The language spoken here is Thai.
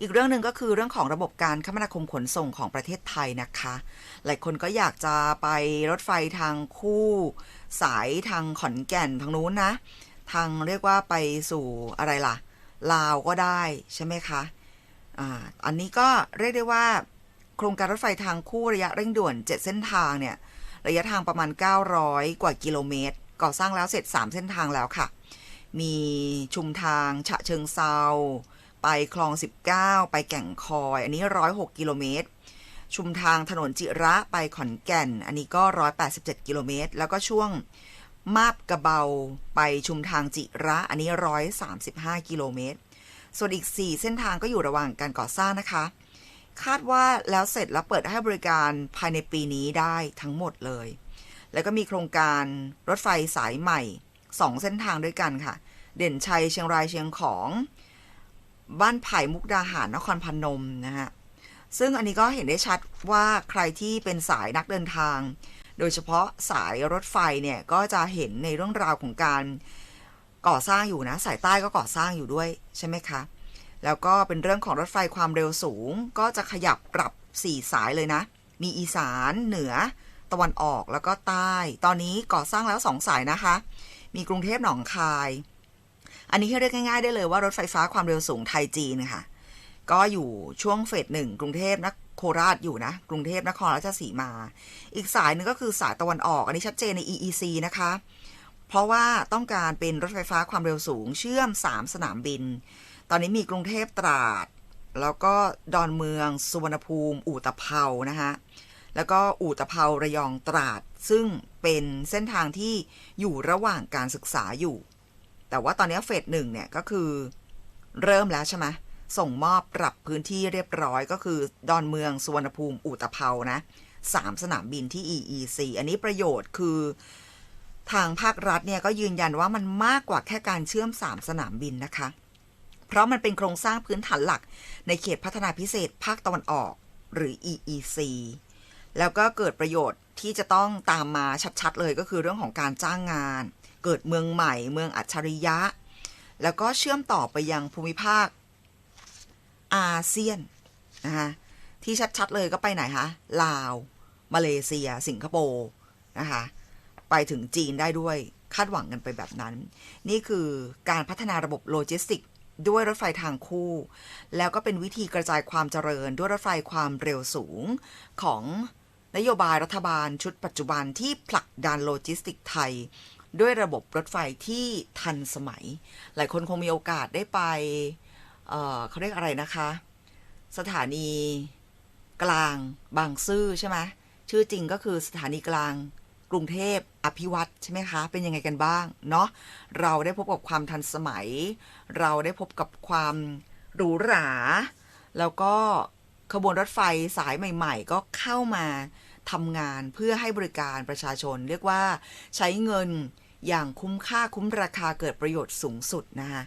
อีกเรื่องหนึ่งก็คือเรื่องของระบบการคมนาคมขนส่งของประเทศไทยนะคะ หลายคนก็อยากจะไปรถไฟทางคู่สายทางขอนแก่นทางนู้นนะ ทางเรียกว่าไปสู่อะไรล่ะ ลาวก็ได้ใช่ไหมคะอ่าอันนี้ก็เรียกได้ว่า โครงการรถไฟทางคู่ระยะเร่งด่วน 7 เส้นทางเนี่ย ระยะทางประมาณ 900 กว่ากิโลเมตร ก่อสร้างแล้วเสร็จ 3 เส้นทางแล้วค่ะ มีชุมทางฉะเชิงเซา ไปคลอง 19 ไปแก่งคอย อันนี้ 106 กิโลเมตร ชุมทางถนนจิระไปขอนแก่น อันนี้ก็ 187 กิโลเมตร แล้วก็ช่วงมาบกระเบาไปชุมทางจิระอันนี้ 135 กิโลเมตร ส่วนอีก 4 เส้นทางก็อยู่ระหว่างการก่อสร้างนะคะ คาดว่าแล้วเสร็จแล้วเปิดให้บริการภายในปีนี้ได้ทั้งหมดเลย แล้วก็มีโครงการรถไฟสายใหม่ 2 เส้นทางด้วยกันค่ะ เด่นชัยเชียงรายเชียงของ บ้านไผ่มุกดาหารนครพนมนะฮะซึ่งอันนี้ก็เห็นได้ชัดว่าใครที่เป็นสายนักเดินทาง โดยเฉพาะสายรถไฟเนี่ยก็จะเห็นในเรื่องราวของการก่อสร้างอยู่นะสายใต้ก็ก่อสร้างอยู่ด้วยใช่ไหมคะ แล้วก็เป็นเรื่องของรถไฟความเร็วสูง ก็จะขยับปรับ 4 สายเลยนะ มีอีสานเหนือ ตะวันออกแล้วก็ใต้ ตอนนี้ก่อสร้างแล้ว 2 สายนะคะ มีกรุงเทพหนองคาย อันนี้ให้เรียกง่ายๆได้เลยว่ารถไฟฟ้าความเร็วสูงไทยจีนค่ะ ก็อยู่ช่วงเฟสหนึ่งกรุงเทพนโคราชอยู่นะ กรุงเทพนครราชสีมา อีกสายหนึงก็คือสายตะวันออก อันนี้ชัดเจนใน EEC นะคะ เพราะว่าต้องการเป็นรถไฟฟ้าความเร็วสูง เชื่อม 3 สนามบิน ตอนนี้มีกรุงเทพตราด แล้วก็ดอนเมือง สุวรรณภูมิ อู่ตะเภานะคะแล้วก็อู่ตะเภาระยองตราด ซึ่งเป็นเส้นทางที่อยู่ระหว่างการศึกษาอยู่ แต่ว่าตอนนี้เฟสหนึ่งเนี่ยก็คือเริ่มแล้วใช่ไหมส่งมอบปรับพื้นที่เรียบร้อยก็คือ ดอนเมืองสุวรรณภูมิอู่ตะเภานะสามสนามบินที่ EEC อันนี้ประโยชน์คือทางภาครัฐเนี่ยก็ยืนยันว่ามันมากกว่าแค่การเชื่อม3สนามบินนะคะ เพราะมันเป็นโครงสร้างพื้นฐานหลักในเขตพัฒนาพิเศษภาคตะวันออกหรือ EEC แล้วก็เกิดประโยชน์ที่จะต้องตามมาชัดๆเลยก็คือเรื่องของการจ้างงาน เกิดเมืองใหม่ เมืองอัจฉริยะ แล้วก็เชื่อมต่อไปยังภูมิภาคอาเซียนนะคะที่ชัดๆเลยก็ไปไหนคะลาว มาเลเซีย สิงคโปร์นะคะไปถึงจีนได้ด้วยคาดหวังกันไปแบบนั้น นี่คือการพัฒนาระบบโลจิสติกด้วยรถไฟทางคู่ แล้วก็เป็นวิธีกระจายความเจริญด้วยรถไฟความเร็วสูงของนโยบายรัฐบาลชุดปัจจุบันที่ผลักดันโลจิสติกไทย ด้วยระบบรถไฟที่ทันสมัย หลายคนคงมีโอกาสได้ไปเเขาเรียกอะไรนะคะ สถานีกลางบางซื่อใช่ไหมชื่อจริงก็คือสถานีกลางกรุงเทพอภิวัตใช่ไหมคะ เป็นยังไงกันบ้าง เนาะเราได้พบกับความทันสมัย เราได้พบกับความหรูหรา แล้วก็ขบวนรถไฟสายใหม่ ๆ ก็เข้ามา ทำงานเพื่อให้บริการประชาชน เรียกว่าใช้เงินอย่างคุ้มค่าคุ้มราคาเกิดประโยชน์สูงสุดนะคะ